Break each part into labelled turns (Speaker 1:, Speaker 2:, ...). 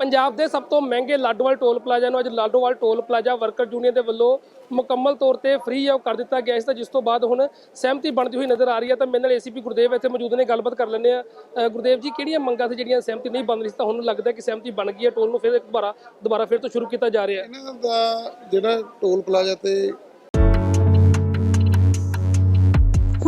Speaker 1: ਪੰਜਾਬ ਦੇ ਸਭ ਤੋਂ ਮਹਿੰਗੇ ਲਾਡੋਵਾਲ ਟੋਲ ਪਲਾਜ਼ਾ ਨੂੰ ਅੱਜ Ladowal toll plaza worker union ਦੇ ਵੱਲੋਂ ਮੁਕੰਮਲ ਤੌਰ ਤੇ ਫ੍ਰੀ ਆਫ ਕਰ ਦਿੱਤਾ ਗਿਆ ਇਸ ਦਾ, ਜਿਸ ਤੋਂ ਬਾਅਦ ਹੁਣ ਸਹਿਮਤੀ ਬਣਦੀ ਹੋਈ ਨਜ਼ਰ ਆ ਰਹੀ ਹੈ ਤਾਂ ਮੇਰੇ ਨਾਲ ਏਸੀਪੀ ਗੁਰਦੇਵ ਇੱਥੇ ਮੌਜੂਦ ਨੇ, ਗੱਲਬਾਤ ਕਰ ਲੈਂਦੇ ਆ ਗੁਰਦੇਵ ਜੀ, ਕਿਹੜੀਆਂ ਮੰਗਾਂ ਸੀ ਜਿਹੜੀਆਂ ਸਹਿਮਤੀ ਨਹੀਂ ਬਣ ਰਹੀ ਸੀ? ਤਾਂ ਹੁਣ ਲੱਗਦਾ ਕਿ ਸਹਿਮਤੀ ਬਣ ਗਈ ਹੈ, ਟੋਲ ਨੂੰ ਫਿਰ ਦੁਬਾਰਾ ਦੁਬਾਰਾ ਫਿਰ ਤੋਂ ਸ਼ੁਰੂ ਕੀਤਾ ਜਾ ਰਿਹਾ ਹੈ।
Speaker 2: ਇਹਨਾਂ ਦਾ ਜਿਹੜਾ ਟੋਲ ਪਲਾਜ਼ਾ ਤੇ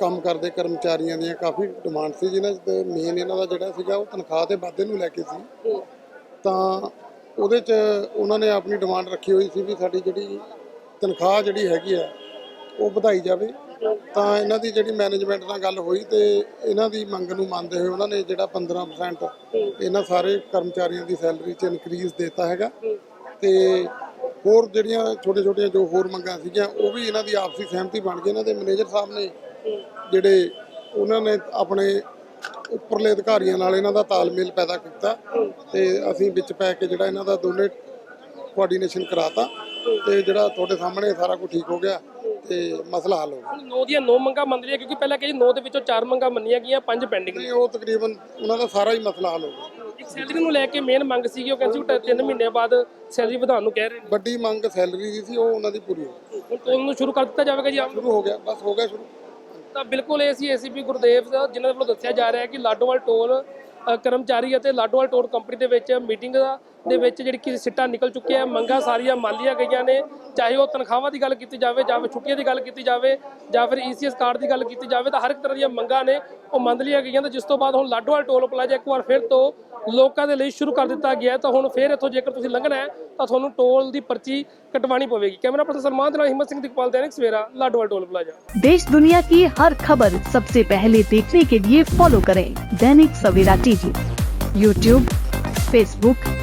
Speaker 2: ਕੰਮ ਕਰਦੇ ਕਰਮਚਾਰੀਆਂ ਦੀਆਂ ਕਾਫੀ ਡਿਮਾਂਡ ਸੀ ਜਿਨ੍ਹਾਂ 'ਚ ਤੇ ਮੇਨ ਇਹਨਾਂ ਦਾ ਜਿਹੜਾ ਸੀਗਾ ਉਹ ਤਨਖਾਹ ਤੇ ਵਾਧੇ ਨੂੰ ਲੈ ਕੇ ਸੀ। ਤਾਂ ਉਹਦੇ 'ਚ ਉਹਨਾਂ ਨੇ ਆਪਣੀ ਡਿਮਾਂਡ ਰੱਖੀ ਹੋਈ ਸੀ ਵੀ ਸਾਡੀ ਜਿਹੜੀ ਤਨਖਾਹ ਜਿਹੜੀ ਹੈਗੀ ਆ ਉਹ ਵਧਾਈ ਜਾਵੇ। ਤਾਂ ਇਹਨਾਂ ਦੀ ਜਿਹੜੀ ਮੈਨੇਜਮੈਂਟ ਨਾਲ ਗੱਲ ਹੋਈ ਤੇ ਇਹਨਾਂ ਦੀ ਮੰਗ ਨੂੰ ਮੰਨਦੇ ਹੋਏ ਉਹਨਾਂ ਨੇ ਜਿਹੜਾ 15% ਇਹਨਾਂ ਸਾਰੇ ਕਰਮਚਾਰੀਆਂ ਦੀ ਸੈਲਰੀ 'ਚ ਇਨਕਰੀਜ਼ ਦਿੱਤਾ ਹੈਗਾ। ਤੇ ਹੋਰ ਜਿਹੜੀਆਂ ਛੋਟੇ ਛੋਟੀਆਂ ਜੋ ਹੋਰ ਮੰਗਾਂ ਸੀਗੀਆਂ ਉਹ ਵੀ ਇਹਨਾਂ ਦੀ ਆਪਸੀ ਸਹਿਮਤੀ ਬਣ ਗਈ। ਇਹਨਾਂ ਦੇ ਮੈਨੇਜਰ ਸਾਹਿਬ ਨੇ ਜਿਹੜੇ ਉਹਨਾਂ ਨੇ ਆਪਣੇ ਉੱਪਰਲੇ ਅਧਿਕਾਰੀਆਂ ਨਾਲ ਇਹਨਾਂ ਦਾ ਤਾਲਮੇਲ ਪੈਦਾ ਕੀਤਾ ਤੇ ਅਸੀਂ ਵਿੱਚ ਪੈ ਕੇ ਜਿਹੜਾ ਇਹਨਾਂ ਦਾ ਦੋਨੇ ਕੋਆਰਡੀਨੇਸ਼ਨ ਕਰਾਤਾ ਤੇ ਜਿਹੜਾ ਤੁਹਾਡੇ ਸਾਹਮਣੇ ਸਾਰਾ ਕੁਝ ਠੀਕ ਹੋ ਗਿਆ ਤੇ ਮਸਲਾ ਹੱਲ ਹੋ ਗਿਆ।
Speaker 1: 9 ਦੀਆਂ 9 ਮੰਗਾਂ ਮੰਨ ਰਹੀਆਂ ਕਿਉਂਕਿ ਪਹਿਲਾਂ ਕਹੀ 9 ਦੇ ਵਿੱਚੋਂ 4 ਮੰਗਾਂ ਮੰਨੀਆਂ ਗਈਆਂ 5 ਪੈਂਡਿੰਗ ਨੇ
Speaker 2: ਨਹੀਂ ਉਹ ਤਕਰੀਬਨ ਉਹਨਾਂ ਦਾ ਸਾਰਾ ਹੀ ਮਸਲਾ ਹੱਲ ਹੋ ਗਿਆ।
Speaker 1: ਇੱਕ ਸੈਲਰੀ ਨੂੰ ਲੈ ਕੇ ਮੇਨ ਮੰਗ ਸੀਗੀ ਉਹ ਕਹਿੰਦੇ ਸੀ 3 ਮਹੀਨੇ ਬਾਅਦ ਸੈਲਰੀ ਵਧਾਉਣ ਨੂੰ ਕਹਿ ਰਹੇ ਨੇ।
Speaker 2: ਵੱਡੀ ਮੰਗ ਸੈਲਰੀ ਦੀ ਸੀ ਉਹ ਉਹਨਾਂ ਦੀ ਪੂਰੀ ਹੋ ਗਈ।
Speaker 1: ਹੁਣ ਟੋਲ ਨੂੰ ਸ਼ੁਰੂ ਕਰ ਦਿੱਤਾ ਜਾਵੇਗਾ ਜੀ ਆਪ
Speaker 2: ਸ਼ੁਰੂ ਹੋ ਗਿਆ ਬਸ ਹੋ ਗਿਆ ਸ਼ੁਰੂ।
Speaker 1: ਤਾਂ ਬਿਲਕੁਲ ਇਹ ਸੀ ਏਸੀਪੀ ਗੁਰਦੇਵ ਜਿਨ੍ਹਾਂ ਦੇ ਵੱਲੋਂ ਦੱਸਿਆ ਜਾ ਰਿਹਾ ਹੈ ਕਿ ਲਾਡੋਵਾਲ ਟੋਲ ਕਰਮਚਾਰੀ ਅਤੇ ਲਾਡੋਵਾਲ ਟੋਲ ਕੰਪਨੀ ਦੇ ਵਿੱਚ ਮੀਟਿੰਗ ਦਾ ਦੇ ਵਿੱਚ ਜਿਹੜੀ ਕਿ ਸਿੱਟਾ ਨਿਕਲ ਚੁੱਕਿਆ ਹੈ ਮੰਗਾਂ ਸਾਰੀਆਂ ਮੰਨ ਲਈਆਂ ਗਈਆਂ ਨੇ ਚਾਹੇ ਉਹ ਤਨਖਾਹਾਂ ਦੀ ਗੱਲ ਕੀਤੀ ਜਾਵੇ ਜਾਂ ਫਿਰ ਛੁੱਟੀਆਂ ਦੀ ਗੱਲ ਕੀਤੀ ਜਾਵੇ ਜਾਂ ਫਿਰ ਈਸੀਐਸ ਕਾਰਡ ਦੀ ਗੱਲ ਕੀਤੀ ਜਾਵੇ ਤਾਂ ਹਰ ਇੱਕ ਤਰ੍ਹਾਂ ਦੀਆਂ ਮੰਗਾਂ ਨੇ ਉਹ ਮੰਨ ਲਈਆਂ ਗਈਆਂ ਤਾਂ ਜਿਸ ਤੋਂ ਬਾਅਦ ਹੁਣ ਲਾਡੋਵਾਲ ਟੋਲ ਪਲਾਜ਼ਾ ਇੱਕ ਵਾਰ ਫਿਰ ਤੋਂ ਲੋਕਾਂ ਦੇ ਲਈ ਸ਼ੁਰੂ ਕਰ ਦਿੱਤਾ ਗਿਆ ਹੈ। ਤਾਂ ਹੁਣ ਫਿਰ ਇੱਥੋਂ ਜੇਕਰ ਤੁਸੀਂ ਲੰਘਣਾ ਹੈ ਤਾਂ ਤੁਹਾਨੂੰ ਟੋਲ ਦੀ ਪਰਚੀ ਕਟਵਾਣੀ ਪਵੇਗੀ ਕੈਮਰਾ ਪਰਸਨ ਸਲਮਾਨ ਦੇ ਨਾਲ ਹਿੰਮਤ ਸਿੰਘ ਦਿਕਪਾਲ दैनिक ਸਵੇਰਾ ਲਾਡੋਵਾਲ ਟੋਲ ਪਲਾਜ਼ਾ
Speaker 3: देश दुनिया की हर खबर सबसे पहले देखने के लिए फॉलो करें Dainik Savera TV YouTube Facebook